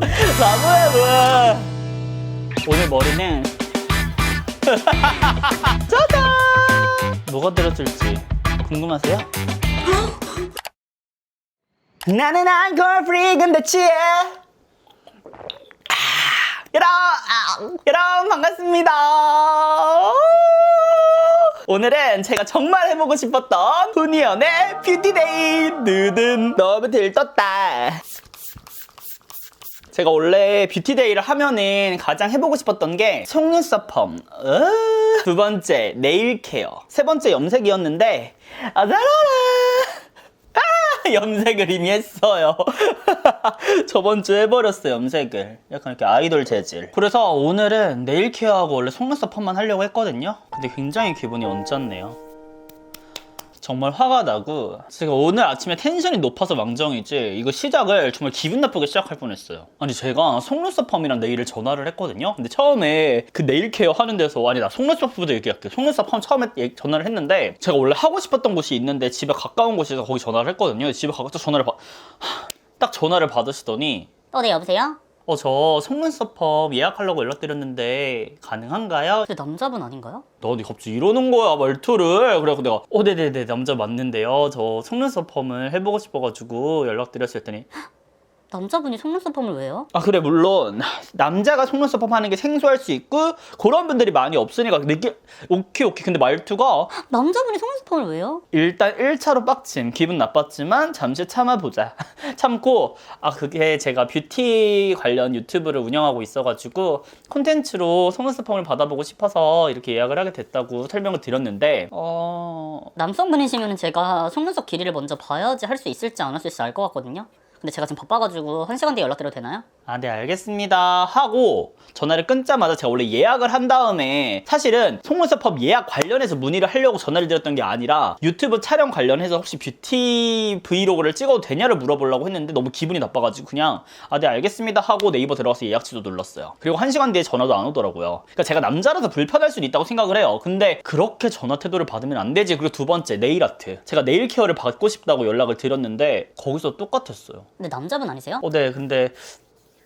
바보야 뭐야 오늘 머리는 짜잔 뭐가 들어줄지 궁금하세요? 나는 알코올 프리 근데 취해 여러분, 아, 여러분 반갑습니다. 오늘은 제가 정말 해보고 싶었던 후니언의 뷰티데이 느든 너무 들떴다. 제가 원래 뷰티데이를 하면은 가장 해보고 싶었던 게 속눈썹 펌, 으, 두 번째 네일 케어, 세 번째 염색이었는데 아자라라. 아, 염색을 이미 했어요. 저번 주에 해버렸어요, 염색을. 약간 이렇게 아이돌 재질. 그래서 오늘은 네일 케어하고 원래 속눈썹 펌만 하려고 했거든요. 근데 굉장히 기분이 언짢네요. 정말 화가 나고 제가 오늘 아침에 텐션이 높아서 망정이지 이거 시작을 정말 기분 나쁘게 시작할 뻔했어요. 아니 제가 속눈썹 펌이랑 네일을 전화를 했거든요. 근데 처음에 그 네일 케어 하는 데서 아니 나 속눈썹부터 얘기할게 속눈썹 펌 처음에 얘- 전화를 했는데 제가 원래 하고 싶었던 곳이 있는데 집에 가까운 곳에서 거기 전화를 했거든요. 집에 가서 전화를 받... 하, 딱 전화를 받으시더니 어, 네, 여보세요? 어 저 속눈썹 펌 예약하려고 연락드렸는데 가능한가요? 그 남자분 아닌가요? 너네 갑자기 이러는 거야 말투를 그래갖고 내가 어 네네네 남자 맞는데요 저 속눈썹 펌을 해보고 싶어가지고 연락드렸을 때니 남자분이 속눈썹 펌을 왜요? 아 그래 물론 남자가 속눈썹 펌 하는 게 생소할 수 있고 그런 분들이 많이 없으니까 느끼 오케이 오케이 근데 말투가 남자분이 속눈썹 펌을 왜요? 일단 1차로 빡침 기분 나빴지만 잠시 참아보자 참고 아 그게 제가 뷰티 관련 유튜브를 운영하고 있어가지고 콘텐츠로 속눈썹 펌을 받아보고 싶어서 이렇게 예약을 하게 됐다고 설명을 드렸는데 어 남성분이시면 제가 속눈썹 길이를 먼저 봐야지 할 수 있을지 안 할 수 있을지 알 것 같거든요? 근데 제가 지금 바빠가지고 한 시간 뒤에 연락드려도 되나요? 아, 네, 알겠습니다. 하고 전화를 끊자마자 제가 원래 예약을 한 다음에 사실은 속눈썹 펌 예약 관련해서 문의를 하려고 전화를 드렸던 게 아니라 유튜브 촬영 관련해서 혹시 뷰티 브이로그를 찍어도 되냐를 물어보려고 했는데 너무 기분이 나빠가지고 그냥 아, 네, 알겠습니다. 하고 네이버 들어가서 예약치도 눌렀어요. 그리고 한 시간 뒤에 전화도 안 오더라고요. 그러니까 제가 남자라서 불편할 수는 있다고 생각을 해요. 근데 그렇게 전화 태도를 받으면 안 되지. 그리고 두 번째, 네일 아트. 제가 네일 케어를 받고 싶다고 연락을 드렸는데 거기서 똑같았어요. 근데 남자분 아니세요? 어, 네, 근데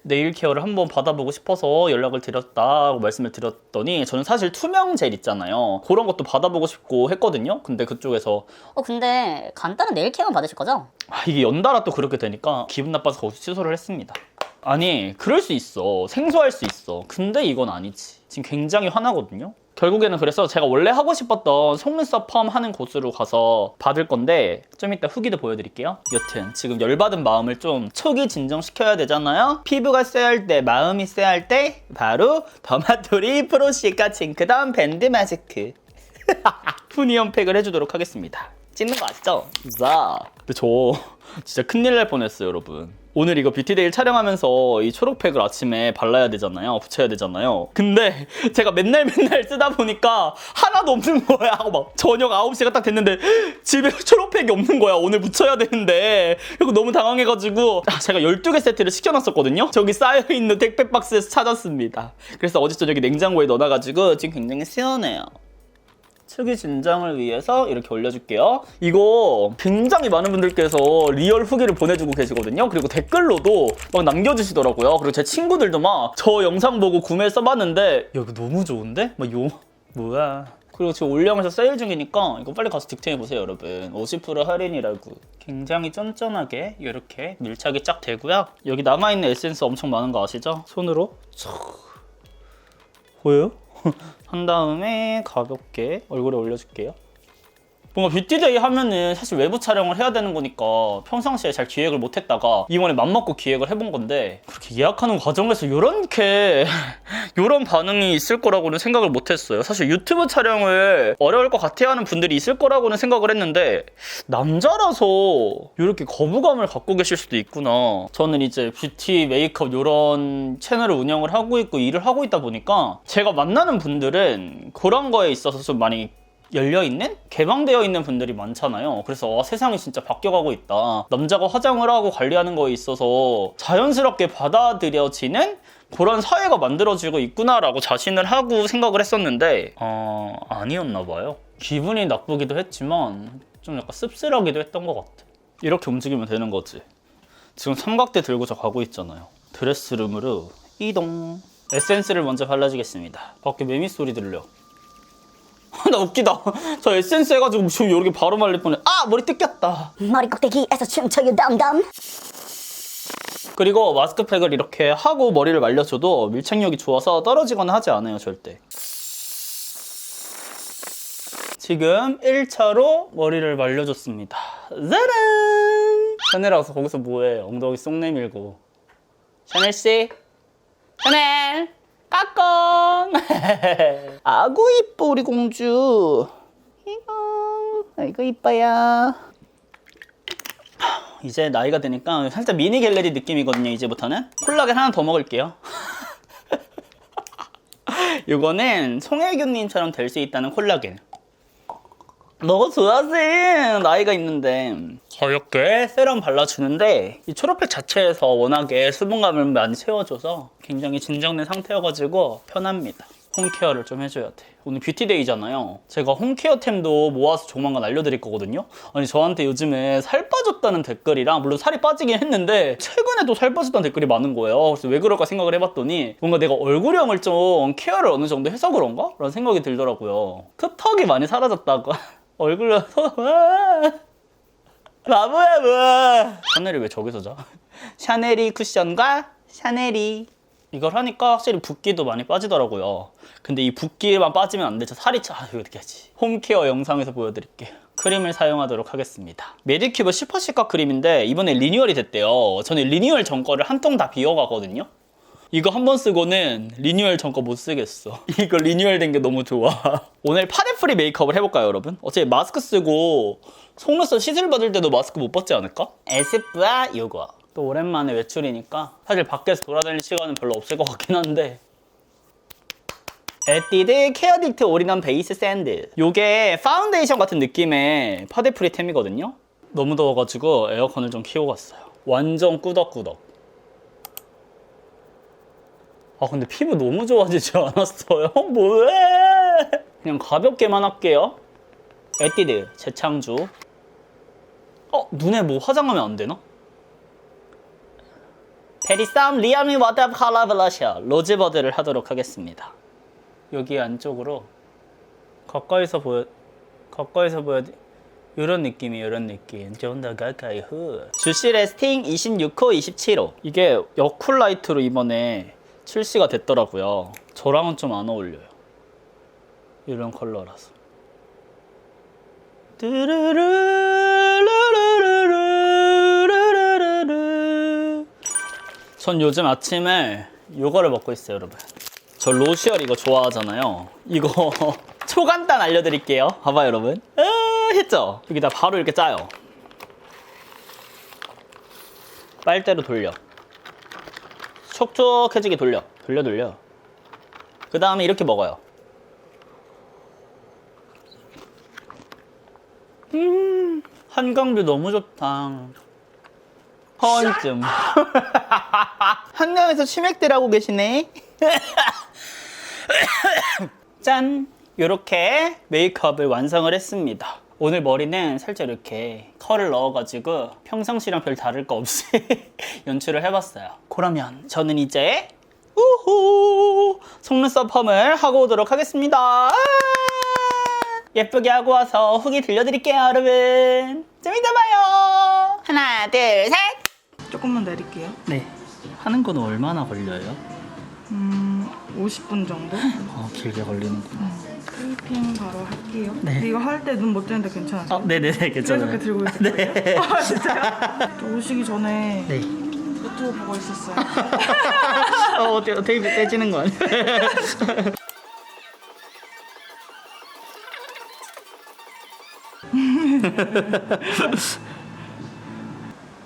네일 케어를 한번 받아보고 싶어서 연락을 드렸다고 말씀을 드렸더니 저는 사실 투명 젤 있잖아요. 그런 것도 받아보고 싶고 했거든요. 근데 그쪽에서 어, 근데 간단한 네일 케어만 받으실 거죠? 아, 이게 연달아 또 그렇게 되니까 기분 나빠서 거기서 취소를 했습니다. 아니, 그럴 수 있어. 생소할 수 있어. 근데 이건 아니지. 지금 굉장히 화나거든요. 결국에는 그래서 제가 원래 하고 싶었던 속눈썹 펌 하는 곳으로 가서 받을 건데 좀 이따 후기도 보여드릴게요. 여튼 지금 열받은 마음을 좀 초기 진정시켜야 되잖아요. 피부가 쎄할 때, 마음이 쎄할 때 바로 더마토리 프로시카 징크덤 밴드 마스크 푸니언 팩을 해주도록 하겠습니다. 찍는 거 아시죠? 자. 근데 저 진짜 큰일 날 뻔했어요, 여러분. 오늘 이거 뷰티데이 촬영하면서 이 초록팩을 아침에 발라야 되잖아요. 붙여야 되잖아요. 근데 제가 맨날 맨날 쓰다 보니까 하나도 없는 거야. 막 저녁 9시가 딱 됐는데 집에 초록팩이 없는 거야. 오늘 붙여야 되는데. 그리고 너무 당황해가지고 아, 제가 12개 세트를 시켜놨었거든요. 저기 쌓여있는 택배 박스에서 찾았습니다. 그래서 어제 저녁에 냉장고에 넣어놔가지고 지금 굉장히 시원해요. 초기 진정을 위해서 이렇게 올려줄게요. 이거 굉장히 많은 분들께서 리얼 후기를 보내주고 계시거든요. 그리고 댓글로도 막 남겨주시더라고요. 그리고 제 친구들도 막 저 영상 보고 구매 써봤는데 야 이거 너무 좋은데? 막 요 뭐야? 그리고 지금 올영에서 세일 중이니까 이거 빨리 가서 득템해보세요 여러분 50% 할인이라고 굉장히 쫀쫀하게 이렇게 밀착이 쫙 되고요 여기 남아있는 에센스 엄청 많은 거 아시죠? 손으로 보여요? 한 다음에 가볍게 얼굴에 올려줄게요. 뭔가 뷰티데이 하면은 사실 외부 촬영을 해야 되는 거니까 평상시에 잘 기획을 못 했다가 이번에 맘먹고 기획을 해본 건데 그렇게 예약하는 과정에서 요렇게 요런 반응이 있을 거라고는 생각을 못 했어요. 사실 유튜브 촬영을 어려울 것 같아 하는 분들이 있을 거라고는 생각을 했는데 남자라서 이렇게 거부감을 갖고 계실 수도 있구나. 저는 이제 뷰티, 메이크업 요런 채널을 운영을 하고 있고 일을 하고 있다 보니까 제가 만나는 분들은 그런 거에 있어서 좀 많이 열려 있는? 개방되어 있는 분들이 많잖아요. 그래서 와, 세상이 진짜 바뀌어가고 있다. 남자가 화장을 하고 관리하는 거에 있어서 자연스럽게 받아들여지는 그런 사회가 만들어지고 있구나라고 자신을 하고 생각을 했었는데, 어, 아니었나 봐요. 기분이 나쁘기도 했지만, 좀 약간 씁쓸하기도 했던 것 같아. 이렇게 움직이면 되는 거지. 지금 삼각대 들고 저 가고 있잖아요. 드레스룸으로 이동. 에센스를 먼저 발라주겠습니다. 밖에 매미 소리 들려. 나 웃기다. 저 에센스 해가지고 지금 여기 바로 말릴 뻔해. 아 머리 뜯겼다. 머리 꼭대기에서 춤춰요 담담. 그리고 마스크팩을 이렇게 하고 머리를 말려줘도 밀착력이 좋아서 떨어지거나 하지 않아요 절대. 지금 1차로 머리를 말려줬습니다. 짜란! 샤넬 와서 거기서 뭐해? 엉덩이 쏙 내밀고. 샤넬 씨, 샤넬, 까꿍. 아구 이뻐 우리 공주. 이거, 아이고 이뻐요. 이제 나이가 되니까 살짝 미니 갤러리 느낌이거든요 이제부터는 콜라겐 하나 더 먹을게요 이거는 송혜교님처럼 될 수 있다는 콜라겐 먹어줘야지? 나이가 있는데. 가볍게 세럼 발라주는데 이 초록색 자체에서 워낙에 수분감을 많이 채워줘서 굉장히 진정된 상태여가지고 편합니다. 홈케어를 좀 해줘야 돼. 오늘 뷰티데이잖아요. 제가 홈케어템도 모아서 조만간 알려드릴 거거든요. 아니 저한테 요즘에 살 빠졌다는 댓글이랑 물론 살이 빠지긴 했는데 최근에도 살 빠졌다는 댓글이 많은 거예요. 그래서 왜 그럴까 생각을 해봤더니 뭔가 내가 얼굴형을 좀 케어를 어느 정도 해서 그런가? 라는 생각이 들더라고요. 그 턱이 많이 사라졌다고 얼굴로 바보야 뭐. 샤넬이 왜 저기서 자? 샤넬이 쿠션과 샤넬이. 이걸 하니까 확실히 붓기도 많이 빠지더라고요. 근데 이 붓기만 빠지면 안 되죠 살이 차. 아, 이거 어떻게 하지? 홈케어 영상에서 보여드릴게요. 크림을 사용하도록 하겠습니다. 메디큐브 슈퍼시카 크림인데 이번에 리뉴얼이 됐대요. 저는 리뉴얼 전 거를 한 통 다 비워가거든요 이거 한 번 쓰고는 리뉴얼 전 거 못 쓰겠어. 이거 리뉴얼 된 게 너무 좋아. 오늘 파데 프리 메이크업을 해볼까요, 여러분? 어차피 마스크 쓰고 속눈썹 시술 받을 때도 마스크 못 받지 않을까? 에스쁘아 요거. 또 오랜만에 외출이니까 사실 밖에서 돌아다닐 시간은 별로 없을 것 같긴 한데 에뛰드 케어딕트 올인원 베이스 샌드 요게 파운데이션 같은 느낌의 파데 프리 템이거든요 너무 더워가지고 에어컨을 좀 키우고 갔어요 완전 꾸덕꾸덕 아 근데 피부 너무 좋아지지 않았어요? 뭐해? 그냥 가볍게만 할게요. 에뛰드 재창조. 어 눈에 뭐 화장하면 안 되나? 베리쌈 리아미 와답 블러셔 로즈버드를 하도록 하겠습니다. 여기 안쪽으로 가까이서 보여 가까이서 보여 이런 느낌이에요, 이런 느낌. 좀 더 가까이 후. 주시 레스팅 26호, 27호. 이게 여쿨라이트로 이번에 출시가 됐더라고요. 저랑은 좀 안 어울려요. 이런 컬러라서. 전 요즘 아침에 요거를 먹고 있어요, 여러분. 저 로시얼 이거 좋아하잖아요. 이거 초간단 알려드릴게요. 봐봐 여러분. 으 했죠? 여기다 바로 이렇게 짜요. 빨대로 돌려. 촉촉해지게 돌려. 돌려, 돌려. 그 다음에 이렇게 먹어요. 음, 한강뷰 너무 좋다. 허언증. 한강에서 치맥들 하고 계시네. 짠! 이렇게 메이크업을 완성을 했습니다. 오늘 머리는 살짝 이렇게 컬을 넣어가지고 평상시랑 별 다를 거 없이 연출을 해봤어요. 그러면 저는 이제 우후 속눈썹 펌을 하고 오도록 하겠습니다. 아! 예쁘게 하고 와서 후기 들려드릴게요, 여러분. 좀 이따 봐요. 하나, 둘, 셋. 조금만 내릴게요. 네. 하는 건 얼마나 걸려요? 음, 50분 정도? 어, 길게 걸리는구나. 클리핑 바로 할게요. 네. 근데 이거 할 때 눈 못 뜨는데 괜찮아요? 아, 네네네, 계속 괜찮아요. 이렇게 들고 있을 네. 거예요? 아, 진짜요? 저 오시기 전에 네. 유튜브 보고 있었어요. 어, 어때, 테이프 떼지는 거 아니야?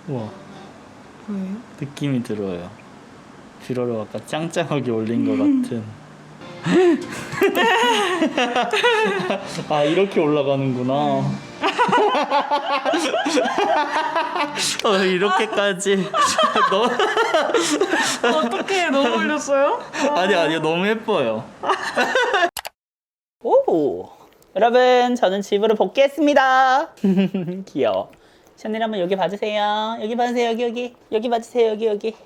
와, 왜요? 느낌이 들어요. 뷰러를 아까 짱짱하게 올린 것 같은. 아, 이렇게 올라가는구나. 어, 이렇게까지. 너... 어떻게 너무 올렸어요? 아니 아니요 너무 예뻐요. 오 여러분 저는 집으로 복귀했습니다. 귀여워. 샤넬 한번 여기 봐주세요. 여기 봐주세요 여기 여기 여기 봐주세요 여기 여기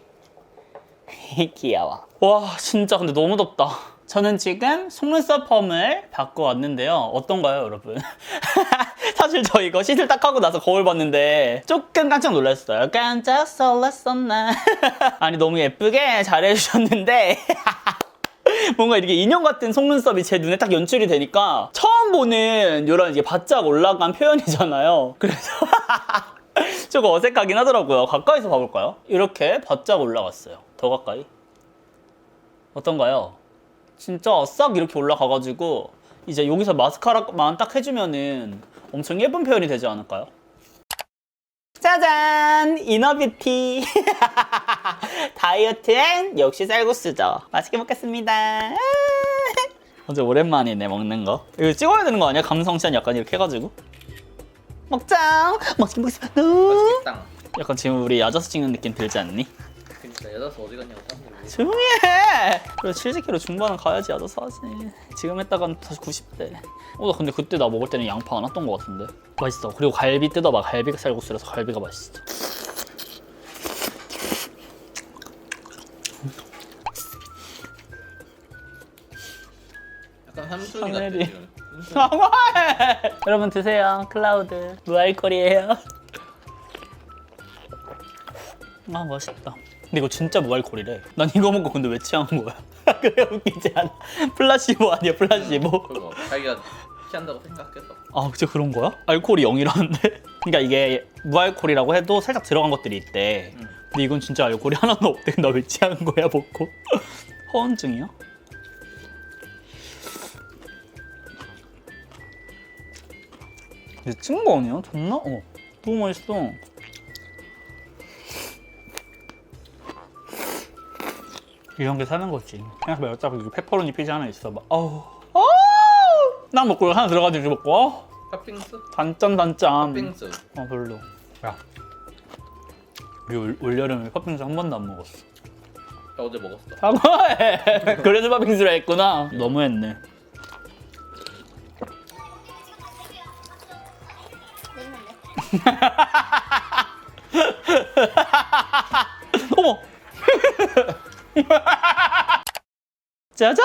귀여워. 와 진짜 근데 너무 덥다. 저는 지금 속눈썹 펌을 받고 왔는데요. 어떤가요, 여러분? 사실 저 이거 시술 딱 하고 나서 거울 봤는데 조금 깜짝 놀랐어요. 깜짝 놀랐었나? 아니 너무 예쁘게 잘해주셨는데 뭔가 이렇게 인형 같은 속눈썹이 제 눈에 딱 연출이 되니까 처음 보는 이런 이게 바짝 올라간 표현이잖아요. 그래서 조금 어색하긴 하더라고요. 가까이서 봐볼까요? 이렇게 바짝 올라갔어요. 더 가까이. 어떤가요? 진짜 싹 이렇게 올라가가지고 이제 여기서 마스카라만 딱 해주면은 엄청 예쁜 표현이 되지 않을까요? 짜잔! 이너뷰티! 다이어트엔 역시 쌀국수죠. 맛있게 먹겠습니다. 어제 오랜만이네 먹는 거. 이거 찍어야 되는 거 아니야? 감성샷 약간 이렇게 해가지고. 먹자! 맛있게 먹겠습니다. 땅. 약간 지금 우리 야자수 찍는 느낌 들지 않니? 그니까 여자서 어디 갔냐고 사람들이 왜 조용히 해! 그래 70kg 중반은 가야지 야자수 하지. 지금 했다간 다시 90대. 어, 나 근데 그때 나 먹을 때는 양파 안 왔던 것 같은데. 맛있어. 그리고 갈비 뜯어봐. 갈비가 쌀국수라서 갈비가 맛있어. 약간 삼순이 같아 하늘이. 지금. 너무해! 여러분 드세요. 클라우드. 무알콜이에요. 아 맛있다. 근데 이거 진짜 무알콜이래. 난 이거 먹고 근데 왜 취한 거야? 그게 웃기지 않아? 플라시보 아니야 플라시보? 그거 자기가 피한다고 생각해서 아 진짜 그런 거야? 알코올이 0이라는데? 그러니까 이게 무알콜이라고 해도 살짝 들어간 것들이 있대. 음. 근데 이건 진짜 알코올이 하나도 없대. 나 왜 취한 거야 먹고? 허언증이야? 이게 찍은 거 아니야? 존나? 어. 너무 맛있어. 이런 게 사는 거지. 생각해봐, 여기 페퍼로니 피자 하나 있어. 막, 아우. 아우! 난 먹고 이거 하나 들어가지고 이렇게 먹고, 어? 팥빙수? 단짠, 단짠. 팥빙수 어, 별로. 야. 우리 올, 올여름에 팥빙수 한 번도 안 먹었어. 나 어제 먹었어 사과해! 그래서 팥빙수라 했구나. 너무했네. 어머! 짜자잔!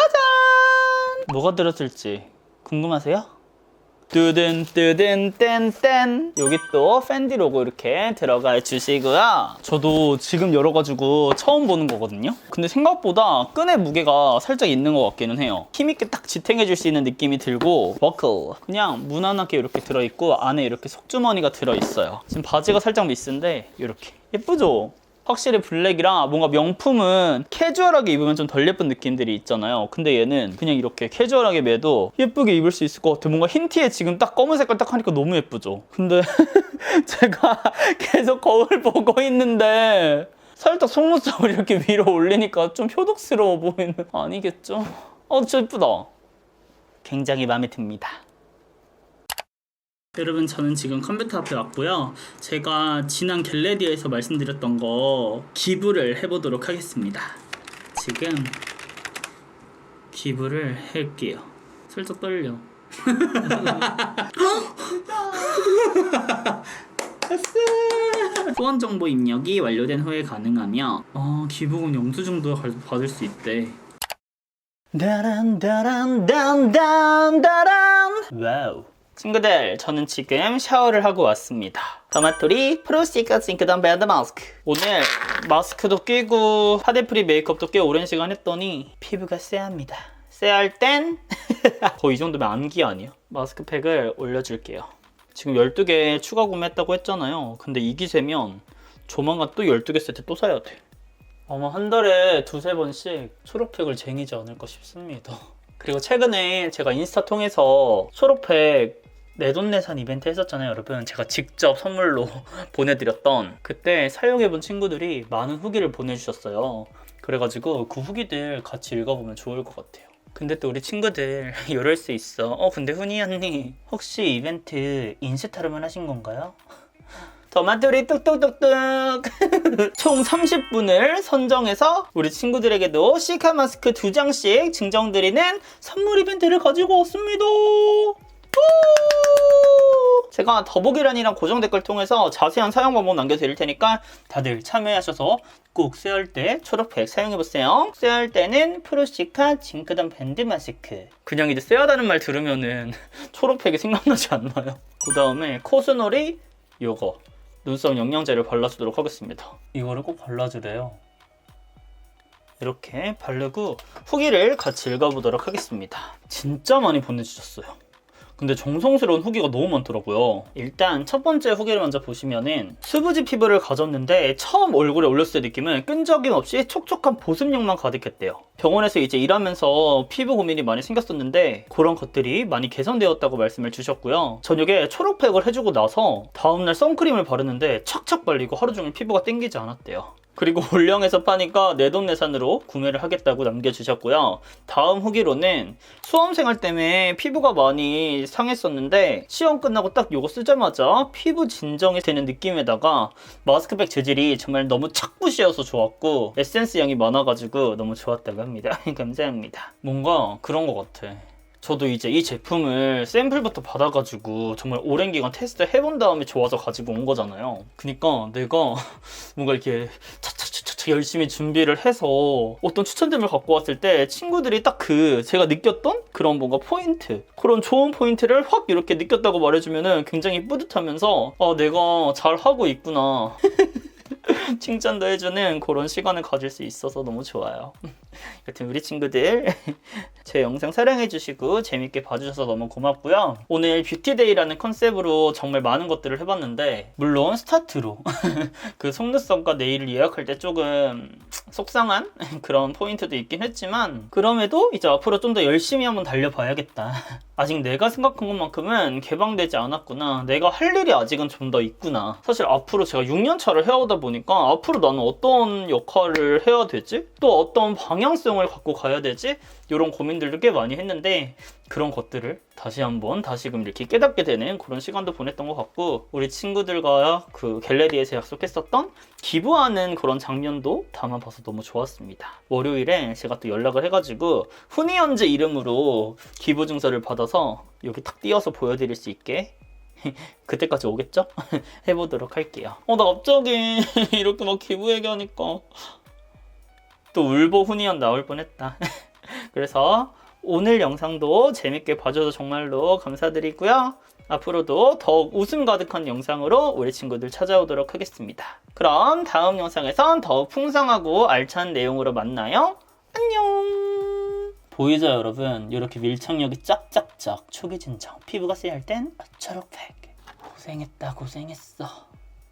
뭐가 들었을지 궁금하세요? 뜨든 뜨든 땐땐 여기 또 팬디 로고 이렇게 들어가 주시고요. 저도 지금 열어가지고 처음 보는 거거든요. 근데 생각보다 끈의 무게가 살짝 있는 것 같기는 해요. 힘있게 딱 지탱해 줄 수 있는 느낌이 들고 버클. 그냥 무난하게 이렇게 들어있고 안에 이렇게 속주머니가 들어있어요. 지금 바지가 살짝 미스인데 이렇게. 예쁘죠? 확실히 블랙이라 뭔가 명품은 캐주얼하게 입으면 좀 덜 예쁜 느낌들이 있잖아요. 근데 얘는 그냥 이렇게 캐주얼하게 매도 예쁘게 입을 수 있을 것 같아. 뭔가 흰 티에 지금 딱 검은 색깔 딱 하니까 너무 예쁘죠. 근데 제가 계속 거울 보고 있는데 살짝 속눈썹을 이렇게 위로 올리니까 좀 효독스러워 보이는 아니겠죠? 어, 진짜 예쁘다. 굉장히 마음에 듭니다. 여러분 저는 지금 컴퓨터 앞에 왔고요. 제가 지난 겟레디에서 말씀드렸던 거 기부를 해보도록 하겠습니다. 지금 기부를 할게요. 살짝 떨려. 후원 정보 입력이 완료된 후에 가능하며 어, 기부금 영수증도 갈- 받을 수 있대. 다란 다란 단단 다란 와우 친구들 저는 지금 샤워를 하고 왔습니다. 토마토리 프로시카 싱크던 배드 마스크. 오늘 마스크도 끼고 파데프리 메이크업도 꽤 오랜 시간 했더니 피부가 쎄합니다. 쎄할 땐 거의 이 정도면 암기 아니야 마스크팩을 올려줄게요. 지금 12개 추가 구매했다고 했잖아요. 근데 이 기세면 조만간 또 12개 세트 또 사야 돼. 아마 한 달에 두세 번씩 초록팩을 쟁이지 않을까 싶습니다. 그리고 최근에 제가 인스타 통해서 초록팩 내돈내산 이벤트 했었잖아요, 여러분. 제가 직접 선물로 보내드렸던 그때 사용해본 친구들이 많은 후기를 보내주셨어요. 그래가지고 그 후기들 같이 읽어보면 좋을 것 같아요. 근데 또 우리 친구들 이럴 수 있어. 어, 근데 훈이 언니 혹시 이벤트 인스타로만 하신 건가요? 토마토리 뚝뚝뚝뚝 총 30분을 선정해서 우리 친구들에게도 시카 마스크 두 장씩 증정드리는 선물 이벤트를 가지고 왔습니다 제가 더보기란이랑 고정 댓글 통해서 자세한 사용 방법 남겨드릴 테니까 다들 참여하셔서 꼭 쇠할 때 초록팩 사용해보세요. 쇠할 때는 프로시카 징크던 밴드 마스크. 그냥 이제 쇠하다는 말 들으면은 초록팩이 생각나지 않나요? 그 다음에 코스놀이 요거 눈썹 영양제를 발라주도록 하겠습니다. 이거를 꼭 발라주래요. 이렇게 바르고 후기를 같이 읽어보도록 하겠습니다. 진짜 많이 보내주셨어요. 근데 정성스러운 후기가 너무 많더라고요. 일단 첫 번째 후기를 먼저 보시면은 수부지 피부를 가졌는데 처음 얼굴에 올렸을 때 느낌은 끈적임 없이 촉촉한 보습력만 가득했대요. 병원에서 이제 일하면서 피부 고민이 많이 생겼었는데 그런 것들이 많이 개선되었다고 말씀을 주셨고요. 저녁에 초록팩을 해주고 나서 다음날 선크림을 바르는데 착착 발리고 하루 종일 피부가 땡기지 않았대요. 그리고 올영에서 파니까 내돈내산으로 구매를 하겠다고 남겨주셨고요. 다음 후기로는 수험생활 때문에 피부가 많이 상했었는데 시험 끝나고 딱 이거 쓰자마자 피부 진정이 되는 느낌에다가 마스크팩 재질이 정말 너무 착붙이어서 좋았고 에센스 양이 많아가지고 너무 좋았다고 합니다. 감사합니다. 뭔가 그런 것 같아. 저도 이제 이 제품을 샘플부터 받아가지고 정말 오랜 기간 테스트 해본 다음에 좋아서 가지고 온 거잖아요. 그니까 내가 뭔가 이렇게 차차차차 열심히 준비를 해서 어떤 추천템을 갖고 왔을 때 친구들이 딱 그 제가 느꼈던 그런 뭔가 포인트 그런 좋은 포인트를 확 이렇게 느꼈다고 말해주면은 굉장히 뿌듯하면서 아 내가 잘 하고 있구나 칭찬도 해주는 그런 시간을 가질 수 있어서 너무 좋아요. 여튼 우리 친구들 제 영상 사랑해주시고 재밌게 봐주셔서 너무 고맙고요. 오늘 뷰티데이라는 컨셉으로 정말 많은 것들을 해봤는데 물론 스타트로 그 속눈썹과 네일을 예약할 때 조금 속상한 그런 포인트도 있긴 했지만 그럼에도 이제 앞으로 좀 더 열심히 한번 달려봐야겠다. 아직 내가 생각한 것만큼은 개방되지 않았구나. 내가 할 일이 아직은 좀 더 있구나. 사실 앞으로 제가 6년 차를 해오다 보니까 앞으로 나는 어떤 역할을 해야 되지? 또 어떤 방향 성을 갖고 가야 되지? 이런 고민들도 꽤 많이 했는데 그런 것들을 다시 한번 다시금 이렇게 깨닫게 되는 그런 시간도 보냈던 것 같고 우리 친구들과 그 갤러리에서 약속했었던 기부하는 그런 장면도 담아봐서 너무 좋았습니다. 월요일에 제가 또 연락을 해가지고 훈이언즈 이름으로 기부 증서를 받아서 여기 탁 띄어서 보여드릴 수 있게 그때까지 오겠죠? 해보도록 할게요. 어, 나 갑자기 이렇게 막 기부 얘기하니까 또 울보 훈이언 나올 뻔했다. 그래서 오늘 영상도 재밌게 봐줘서 정말로 감사드리고요. 앞으로도 더욱 웃음 가득한 영상으로 우리 친구들 찾아오도록 하겠습니다. 그럼 다음 영상에선 더욱 풍성하고 알찬 내용으로 만나요. 안녕! 보이죠 여러분? 이렇게 밀착력이 짝짝짝 초기 진정 피부가 쎄할 땐 초록팩 고생했다 고생했어